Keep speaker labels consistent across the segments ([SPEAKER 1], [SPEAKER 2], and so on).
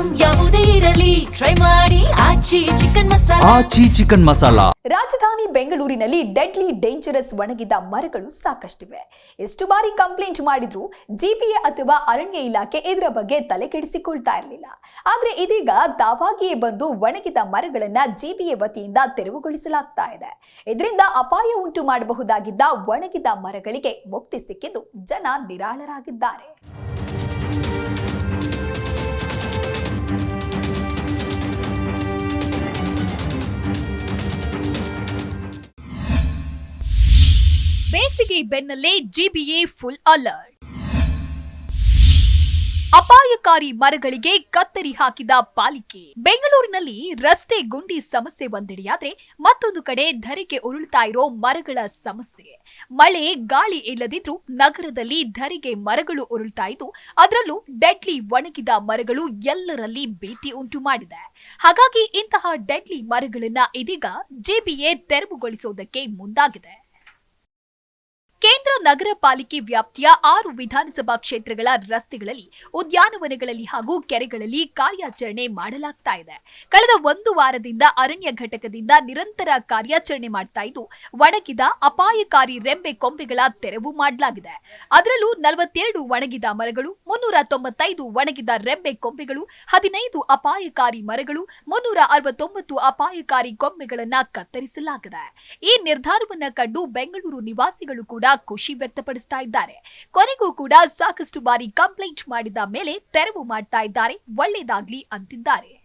[SPEAKER 1] Item ಯಾವುದೇ ಇರಲಿ. Try ಮಾಡಿ. ಆಚಿ ಚಿಕನ್ ಮಸಾಲಾ.
[SPEAKER 2] ಆಚಿ ಚಿಕನ್ ಮಸಾಲಾ.
[SPEAKER 3] ರಾಜಧಾನಿ ಬೆಂಗಳೂರಿನಲ್ಲಿ ಡೆಡ್ಲಿ ಡೇಂಜರಸ್ ಒಣಗಿದ ಮರಗಳು ಸಾಕಷ್ಟಿವೆ. ಎಷ್ಟು ಬಾರಿ ಕಂಪ್ಲೇಂಟ್ ಮಾಡಿದ್ರು ಜಿಪಿಎ ಅಥವಾ ಅರಣ್ಯ ಇಲಾಖೆ ಇದರ ಬಗ್ಗೆ ತಲೆ ಕೆಡಿಸಿಕೊಳ್ತಾ ಇರಲಿಲ್ಲ. ಆದ್ರೆ ಇದೀಗ ತಾವಾಗಿಯೇ ಬಂದು ಒಣಗಿದ ಮರಗಳನ್ನ ಜಿಪಿಎ ವತಿಯಿಂದ ತೆರವುಗೊಳಿಸಲಾಗ್ತಾ ಇದೆ. ಇದರಿಂದ ಅಪಾಯ ಉಂಟು ಮಾಡಬಹುದಾಗಿದ್ದ ಒಣಗಿದ ಮರಗಳಿಗೆ ಮುಕ್ತಿ ಸಿಕ್ಕಿದ್ದು ಜನ ನಿರಾಳರಾಗಿದ್ದಾರೆ.
[SPEAKER 4] ಬೇಸಿಗೆ ಬೆನ್ನಲ್ಲೇ ಜಿಬಿಎ ಫುಲ್ ಅಲರ್ಟ್. ಅಪಾಯಕಾರಿ ಮರಗಳಿಗೆ ಕತ್ತರಿ ಹಾಕಿದ ಪಾಲಿಕೆ. ಬೆಂಗಳೂರಿನಲ್ಲಿ ರಸ್ತೆ ಗುಂಡಿ ಸಮಸ್ಯೆ ಒಂದೆಡೆಯಾದ್ರೆ ಮತ್ತೊಂದು ಕಡೆ ಧರೆಗೆ ಉರುಳ್ತಾ ಇರೋ ಮರಗಳ ಸಮಸ್ಯೆ. ಮಳೆ, ಗಾಳಿ ಇಲ್ಲದಿದ್ರೂ ನಗರದಲ್ಲಿ ಧರೆಗೆ ಮರಗಳು ಉರುಳ್ತಾ ಇದ್ದು, ಅದರಲ್ಲೂ ಡೆಡ್ಲಿ ಒಣಗಿದ ಮರಗಳು ಎಲ್ಲರಲ್ಲಿ ಭೀತಿ ಉಂಟು ಮಾಡಿದೆ. ಹಾಗಾಗಿ ಇಂತಹ ಡೆಡ್ಲಿ ಮರಗಳನ್ನ ಇದೀಗ ಜೆಬಿಎ ತೆರವುಗೊಳಿಸೋದಕ್ಕೆ ಮುಂದಾಗಿದೆ. ಕೇಂದ್ರ ನಗರ ಪಾಲಿಕೆ ವ್ಯಾಪ್ತಿಯ ಆರು ವಿಧಾನಸಭಾ ಕ್ಷೇತ್ರಗಳ ರಸ್ತೆಗಳಲ್ಲಿ, ಉದ್ಯಾನವನಗಳಲ್ಲಿ ಹಾಗೂ ಕೆರೆಗಳಲ್ಲಿ ಕಾರ್ಯಾಚರಣೆ ಮಾಡಲಾಗ್ತಾ ಇದೆ. ಕಳೆದ ಒಂದು ವಾರದಿಂದ ಅರಣ್ಯ ಘಟಕದಿಂದ ನಿರಂತರ ಕಾರ್ಯಾಚರಣೆ ಮಾಡ್ತಾ ಇದ್ದು, ಒಣಗಿದ ಅಪಾಯಕಾರಿ ರೆಂಬೆ ಕೊಂಬೆಗಳ ತೆರವು ಮಾಡಲಾಗಿದೆ. ಅದರಲ್ಲೂ ನಲವತ್ತೆರಡು ಒಣಗಿದ ಮರಗಳು ಮುನ್ನೂರ ತೊಂಬತ್ತೈದು ಒಣಗಿದ ರೆಂಬೆ ಕೊಂಬೆಗಳು, ಹದಿನೈದು ಅಪಾಯಕಾರಿ ಮರಗಳು ಮುನ್ನೂರ ಅರವತ್ತೊಂಬತ್ತು ಅಪಾಯಕಾರಿ ಕೊಂಬೆಗಳನ್ನ ಕತ್ತರಿಸಲಾಗಿದೆ. ಈ ನಿರ್ಧಾರವನ್ನು ಕಂಡು ಬೆಂಗಳೂರು ನಿವಾಸಿಗಳು ಕೂಡ ಖುಷಿ ವ್ಯಕ್ತಪಡಿಸ್ತಾ ಇದ್ದಾರೆ. ಕೊನೆಗೂ ಕೂಡ ಸಾಕಷ್ಟು ಬಾರಿ ಕಂಪ್ಲೇಂಟ್ ಮಾಡಿದ ಮೇಲೆ ತೆರವು ಮಾಡ್ತಾ ಇದ್ದಾರೆ. ಒಳ್ಳೆಯದಾಗ್ಲಿ ಅಂತಿದ್ದಾರೆ.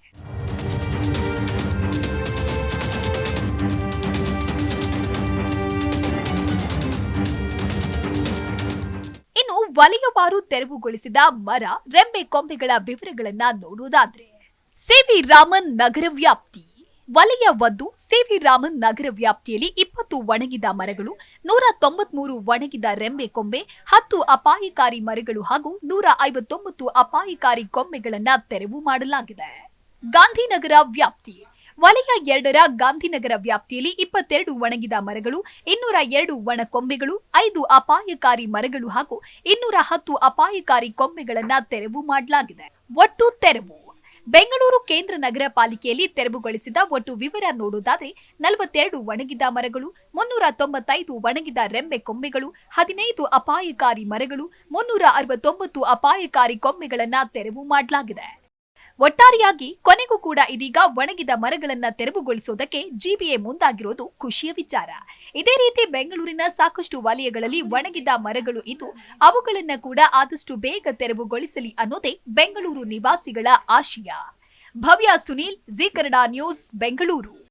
[SPEAKER 4] ವಲಯವಾರು ತೆರವುಗೊಳಿಸಿದ ಮರ, ರೆಂಬೆ ಕೊಂಬೆಗಳ ವಿವರಗಳನ್ನ ನೋಡುವುದಾದ್ರೆ ಸಿವಿ ರಾಮನ್ ನಗರ ವ್ಯಾಪ್ತಿ. ವಲಯ ಒಂದು, ಸಿವಿ ರಾಮನ್ ನಗರ ವ್ಯಾಪ್ತಿಯಲ್ಲಿ ಇಪ್ಪತ್ತು ಒಣಗಿದ ಮರಗಳು, ನೂರ ತೊಂಬತ್ಮೂರು ಒಣಗಿದ ರೆಂಬೆ ಕೊಂಬೆ, ಹತ್ತು ಅಪಾಯಕಾರಿ ಮರಗಳು ಹಾಗೂ ನೂರ ಐವತ್ತೊಂಬತ್ತು ಅಪಾಯಕಾರಿ ಕೊಂಬೆಗಳನ್ನ ತೆರವು ಮಾಡಲಾಗಿದೆ. ಗಾಂಧಿನಗರ ವ್ಯಾಪ್ತಿ. ವಲಯ ಎರಡರ ಗಾಂಧಿನಗರ ವ್ಯಾಪ್ತಿಯಲ್ಲಿ ಇಪ್ಪತ್ತೆರಡು ಒಣಗಿದ ಮರಗಳು, ಇನ್ನೂರ ಎರಡು ಒಣ ಕೊಂಬೆಗಳು, ಐದು ಅಪಾಯಕಾರಿ ಮರಗಳು ಹಾಗೂ ಇನ್ನೂರ ಹತ್ತು ಅಪಾಯಕಾರಿ ಕೊಂಬೆಗಳನ್ನ ತೆರವು ಮಾಡಲಾಗಿದೆ. ಒಟ್ಟು ತೆರವು. ಬೆಂಗಳೂರು ಕೇಂದ್ರ ನಗರ ಪಾಲಿಕೆಯಲ್ಲಿ ತೆರವುಗೊಳಿಸಿದ ಒಟ್ಟು ವಿವರ ನೋಡುವುದಾದ್ರೆ ನಲವತ್ತೆರಡು ಒಣಗಿದ ಮರಗಳು, ಮುನ್ನೂರ ತೊಂಬತ್ತೈದು ಒಣಗಿದ ರೆಂಬೆ ಕೊಂಬೆಗಳು, ಹದಿನೈದು ಅಪಾಯಕಾರಿ ಮರಗಳು, ಮುನ್ನೂರ ಅರವತ್ತೊಂಬತ್ತು ಅಪಾಯಕಾರಿ ಕೊಂಬೆಗಳನ್ನ ತೆರವು ಮಾಡಲಾಗಿದೆ. ಒಟ್ಟಾರೆಯಾಗಿ ಕೊನೆಗೂ ಕೂಡ ಇದೀಗ ಒಣಗಿದ ಮರಗಳನ್ನ ತೆರವುಗೊಳಿಸುವುದಕ್ಕೆ ಜಿಬಿಎ ಮುಂದಾಗಿರೋದು ಖುಷಿಯ ವಿಚಾರ. ಇದೇ ರೀತಿ ಬೆಂಗಳೂರಿನ ಸಾಕಷ್ಟು ವಲಯಗಳಲ್ಲಿ ಒಣಗಿದ ಮರಗಳು ಇದ್ದು, ಅವುಗಳನ್ನ ಕೂಡ ಆದಷ್ಟು ಬೇಗ ತೆರವುಗೊಳಿಸಲಿ ಅನ್ನೋದೇ ಬೆಂಗಳೂರು ನಿವಾಸಿಗಳ ಆಶಯ. ಭವ್ಯ ಸುನೀಲ್, ಜಿ ಕನ್ನಡ ನ್ಯೂಸ್, ಬೆಂಗಳೂರು.